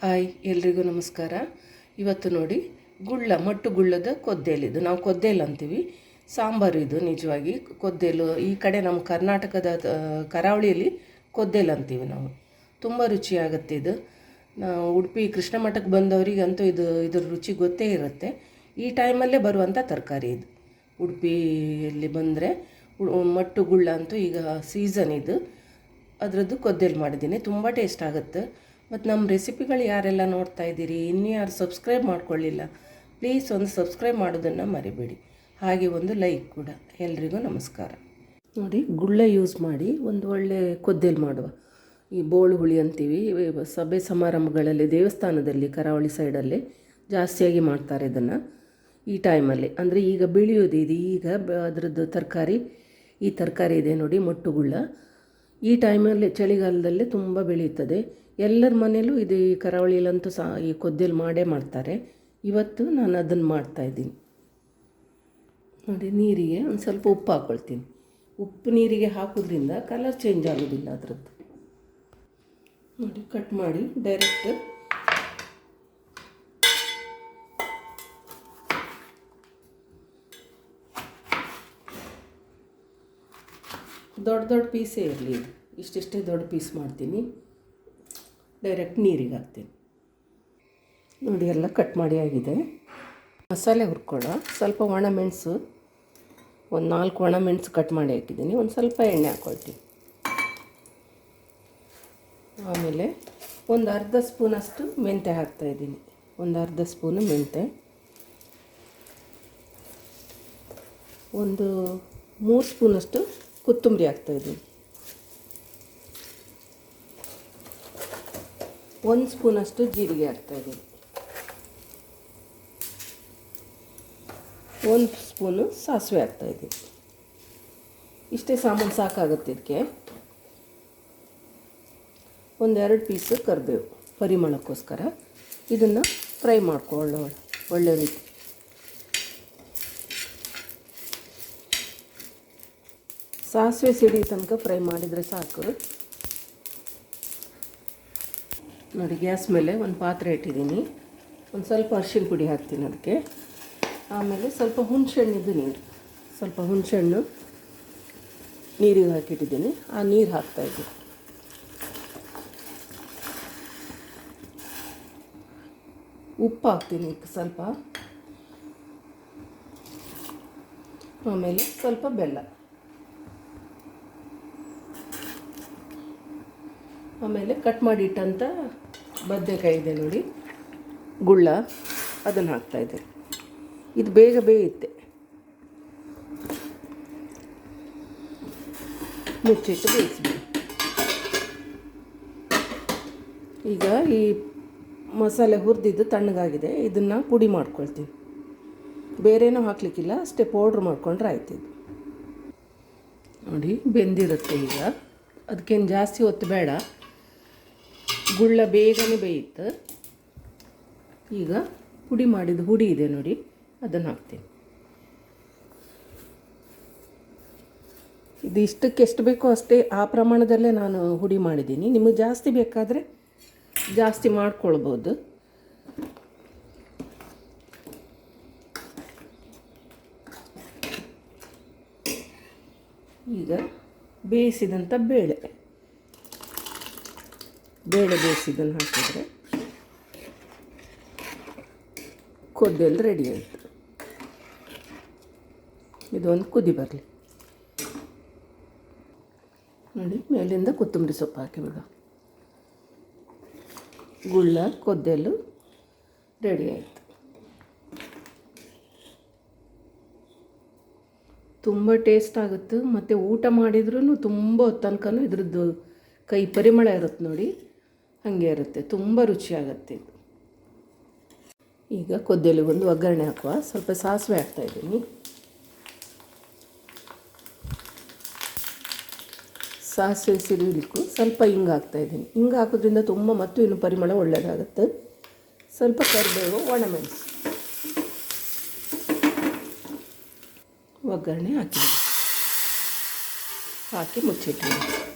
Hi, ಎಲ್ರಿಗೂ ನಮಸ್ಕಾರ. ಇವತ್ತು ನೋಡಿ, ಗುಳ್ಳ, ಮಟ್ಟು ಗುಳ್ಳದ ಕೊದ್ದೇಲಿದು ನಾವು ಕೊದ್ದೇಲು ಅಂತೀವಿ. ಸಾಂಬಾರು ಇದು, ನಿಜವಾಗಿ. ಕೊದ್ದೇಲು, ಈ ಕಡೆ ನಮ್ಮ ಕರ್ನಾಟಕದ ಕರಾವಳಿಯಲ್ಲಿ ಕೊದ್ದೇಲು ಅಂತೀವಿ ನಾವು. ತುಂಬ ರುಚಿಯಾಗುತ್ತೆ ಇದು. ಉಡುಪಿ, ಕೃಷ್ಣ ಮಠಕ್ಕೆ ಬಂದವರಿಗಂತೂ ಇದು, ಇದ್ರ ರುಚಿ ಗೊತ್ತೇ ಇರುತ್ತೆ. ಈ ಟೈಮಲ್ಲೇ ಬರುವಂಥ ತರಕಾರಿ ಇದು. ಉಡುಪಿಯಲ್ಲಿ ಬಂದರೆ ಮಟ್ಟು ಗುಳ್ಳ ಅಂತೂ ಈಗ ಸೀಸನ್ ಇದು. ಅದರದ್ದು ಕೊದ್ದೇಲು ಮಾಡಿದ್ದೀನಿ. ತುಂಬ ಟೇಸ್ಟ್ ಆಗುತ್ತೆ. ಮತ್ತು ನಮ್ಮ ರೆಸಿಪಿಗಳು ಯಾರೆಲ್ಲ ನೋಡ್ತಾ ಇದ್ದೀರಿ, ಇನ್ನೂ ಯಾರು ಸಬ್ಸ್ಕ್ರೈಬ್ ಮಾಡ್ಕೊಳ್ಳಿಲ್ಲ ಪ್ಲೀಸ್ ಒಂದು ಸಬ್ಸ್ಕ್ರೈಬ್ ಮಾಡೋದನ್ನು ಮರಿಬೇಡಿ. ಹಾಗೆ ಒಂದು ಲೈಕ್ ಕೂಡ. ಎಲ್ರಿಗೂ ನಮಸ್ಕಾರ. ನೋಡಿ, ಗುಳ್ಳೆ ಯೂಸ್ ಮಾಡಿ ಒಂದು ಒಳ್ಳೆ ಕೊದ್ದೆಲ್ ಮಾಡುವ. ಈ ಬೋಳು ಹುಳಿ ಅಂತೀವಿ ಸಭೆ ಸಮಾರಂಭಗಳಲ್ಲಿ, ದೇವಸ್ಥಾನದಲ್ಲಿ, ಕರಾವಳಿ ಸೈಡಲ್ಲಿ ಜಾಸ್ತಿಯಾಗಿ ಮಾಡ್ತಾರೆ ಇದನ್ನು ಈ ಟೈಮಲ್ಲಿ ಅಂದರೆ ಈಗ ಬೆಳೆಯೋದು ಇದು. ಈಗ ಅದರದ್ದು ತರಕಾರಿ, ಈ ತರಕಾರಿ ಇದೆ ನೋಡಿ, ಮೊಟ್ಟುಗುಳ್ಳ. ಈ ಟೈಮಲ್ಲಿ ಚಳಿಗಾಲದಲ್ಲೇ ತುಂಬ ಬೆಳೆಯುತ್ತದೆ. ಎಲ್ಲರ ಮನೇಲೂ ಇದು ಈ ಕರಾವಳಿಯಲ್ಲಂತೂ ಸಹ ಈ ಕೊದ್ದೆಲ್ ಮಾಡೇ ಮಾಡ್ತಾರೆ. ಇವತ್ತು ನಾನು ಅದನ್ನು ಮಾಡ್ತಾಯಿದ್ದೀನಿ ನೋಡಿ, ನೀರಿಗೆ ಒಂದು ಸ್ವಲ್ಪ ಉಪ್ಪು ಹಾಕ್ಕೊಳ್ತೀನಿ ಉಪ್ಪು ನೀರಿಗೆ ಹಾಕೋದ್ರಿಂದ ಕಲರ್ ಚೇಂಜ್ ಆಗೋದಿಲ್ಲ ಅದರದ್ದು. ನೋಡಿ ಕಟ್ ಮಾಡಿ ಡೈರೆಕ್ಟ್ ದೊಡ್ಡ ದೊಡ್ಡ ಪೀಸೇ ಇರಲಿ. ಇಷ್ಟಿಷ್ಟೇ ದೊಡ್ಡ ಪೀಸ್ ಮಾಡ್ತೀನಿ. ಡೈರೆಕ್ಟ್ ನೀರಿಗೆ ಹಾಕ್ತೀನಿ. ನೋಡಿ, ಎಲ್ಲ ಕಟ್ ಮಾಡಿ ಆಗಿದೆ. ಮಸಾಲೆ ಹುರ್ಕೊಳ್ಳೋ ಸ್ವಲ್ಪ ಒಣ ಮೆಣಸು, ಒಂದು ನಾಲ್ಕು ಒಣ ಮೆಣಸು ಕಟ್ ಮಾಡಿ ಹಾಕಿದ್ದೀನಿ. ಒಂದು ಸ್ವಲ್ಪ ಎಣ್ಣೆ ಹಾಕ್ಕೊಳ್ತೀನಿ ಆಮೇಲೆ ಒಂದು ಅರ್ಧ ಸ್ಪೂನಷ್ಟು ಮೆಂತೆ ಹಾಕ್ತಾಯಿದ್ದೀನಿ ಒಂದು ಅರ್ಧ ಸ್ಪೂನು ಮೆಂತೆ ಒಂದು ಮೂರು ಸ್ಪೂನಷ್ಟು ಕೊತ್ತಂಬರಿ ಹಾಕ್ತಾಯಿದ್ದೀನಿ ಒಂದು ಸ್ಪೂನಷ್ಟು ಜೀರಿಗೆ ಹಾಕ್ತಾಯಿದ್ದೀನಿ ಒಂದು ಸ್ಪೂನು ಸಾಸಿವೆ ಹಾಕ್ತಾಯಿದ್ದೀನಿ ಇಷ್ಟೇ ಸಾಮಾನು ಸಾಕಾಗುತ್ತೆ ಇದಕ್ಕೆ ಒಂದೆರಡು ಪೀಸು ಕರಿಬೇವು, ಪರಿಮಳಕ್ಕೋಸ್ಕರ. ಇದನ್ನು ಫ್ರೈ ಮಾಡ್ಕೊಳ್ಳೋ ಒಳ್ಳೆ ರೀತಿ. ಸಾಸಿವೆ ಸಿಡಿ ತನಕ ಫ್ರೈ ಮಾಡಿದರೆ ಸಾಕು. ನೋಡಿ, ಗ್ಯಾಸ್ ಮೇಲೆ ಒಂದು ಪಾತ್ರೆ ಇಟ್ಟಿದ್ದೀನಿ. ಒಂದು ಸ್ವಲ್ಪ ಅರಿಶಿನ ಪುಡಿ ಹಾಕ್ತೀನಿ ಅದಕ್ಕೆ. ಆಮೇಲೆ ಸ್ವಲ್ಪ ಹುಣಸೆಹಣ್ಣಿದ್ದು ನೀರು. ಸ್ವಲ್ಪ ಹುಣಸೆಹಣ್ಣು ನೀರಿಗೆ ಹಾಕಿಟ್ಟಿದ್ದೀನಿ. ಆ ನೀರು ಹಾಕ್ತಾಯಿದ್ದೀನಿ ಉಪ್ಪು ಹಾಕ್ತೀನಿ ಸ್ವಲ್ಪ. ಆಮೇಲೆ ಸ್ವಲ್ಪ ಬೆಲ್ಲ. ಆಮೇಲೆ ಕಟ್ ಮಾಡಿಟ್ಟಂಥ ಬದನೆಕಾಯಿ ಇದೆ ನೋಡಿ. ಗುಳ್ಳ ಅದನ್ನು ಹಾಕ್ತಾಯಿದ್ದೆ ಇದು ಬೇಗ ಬೇಯುತ್ತೆ. ಮುಚ್ಚಿಟ್ಟು ಬೇಯಿಸ್ಬೇಕು. ಈಗ ಈ ಮಸಾಲೆ ಹುರಿದಿದ್ದು ತಣ್ಣಗಾಗಿದೆ. ಇದನ್ನು ಪುಡಿ ಮಾಡ್ಕೊಳ್ತೀನಿ. ಬೇರೇನೂ ಹಾಕಲಿಕ್ಕಿಲ್ಲ, ಅಷ್ಟೇ ಪೌಡ್ರ್ ಮಾಡ್ಕೊಂಡ್ರೆ ಆಯ್ತು ಇದು. ನೋಡಿ, ಬೆಂದಿರುತ್ತೆ ಈಗ. ಅದಕ್ಕೇನು ಜಾಸ್ತಿ ಹೊತ್ತು ಬೇಡ ಗುಳ್ಳ ಬೇಗನೆ ಬೇಯುತ್ತೆ. ಈಗ ಪುಡಿ ಮಾಡಿದ ಹುಡಿ ಇದೆ ನೋಡಿ, ಅದನ್ನು ಹಾಕ್ತೀನಿ. ಇದು ಇಷ್ಟಕ್ಕೆ ಎಷ್ಟು ಬೇಕೋ ಅಷ್ಟೇ ಆ ಪ್ರಮಾಣದಲ್ಲೇ ನಾನು ಹುಡಿ ಮಾಡಿದ್ದೀನಿ. ನಿಮಗೆ ಜಾಸ್ತಿ ಬೇಕಾದರೆ ಜಾಸ್ತಿ ಮಾಡ್ಕೊಳ್ಬೋದು. ಈಗ ಬೇಯಿಸಿದಂಥ ಬೇಳೆ. ಬೇಳೆ ಬೇಯಿಸಿದ್ದನ್ನು ಹಾಕಿದರೆ ಕೊದ್ದೆಲ್ಲ ರೆಡಿ ಆಯಿತು. ಇದೊಂದು ಕುದಿ ಬರಲಿ. ನೋಡಿ, ಮೇಲಿಂದ ಕೊತ್ತಂಬರಿ ಸೊಪ್ಪು ಹಾಕಿಬಿಡು ಗುಳ್ಳ, ಕೊದ್ದೆಲ್ಲು ರೆಡಿ ಆಯಿತು. ತುಂಬ ಟೇಸ್ಟ್ ಆಗುತ್ತೆ. ಮತ್ತು ಊಟ ಮಾಡಿದ್ರೂ ತುಂಬ ತನಕನೂ ಇದ್ರದ್ದು ಕೈ ಪರಿಮಳ ಇರುತ್ತೆ ನೋಡಿ. ಹಾಗೆ ಇರುತ್ತೆ. ತುಂಬ ರುಚಿಯಾಗತ್ತೆ ಇದು. ಈಗ ಒಂದು ಒಗ್ಗರಣೆ ಹಾಕುವ. ಸ್ವಲ್ಪ ಸಾಸಿವೆ ಹಾಕ್ತಾಯಿದ್ದೀನಿ ಸಾಸಿವೆ ಸಿಡಿಲಿಕ್ಕೂ ಸ್ವಲ್ಪ ಹಿಂಗೆ ಹಾಕ್ತಾಯಿದ್ದೀನಿ ಹಿಂಗೆ ಹಾಕೋದ್ರಿಂದ ತುಂಬ ಮತ್ತು ಇನ್ನು ಪರಿಮಳ ಒಳ್ಳೆಯದಾಗುತ್ತೆ ಸ್ವಲ್ಪ ಕರಿಬೇವು, ಒಣಮೆಣಸು. ಒಗ್ಗರಣೆ ಹಾಕಿದ್ದೀನಿ. ಹಾಕಿ ಮುಚ್ಚಿಟ್ಟಿದ್ದೀನಿ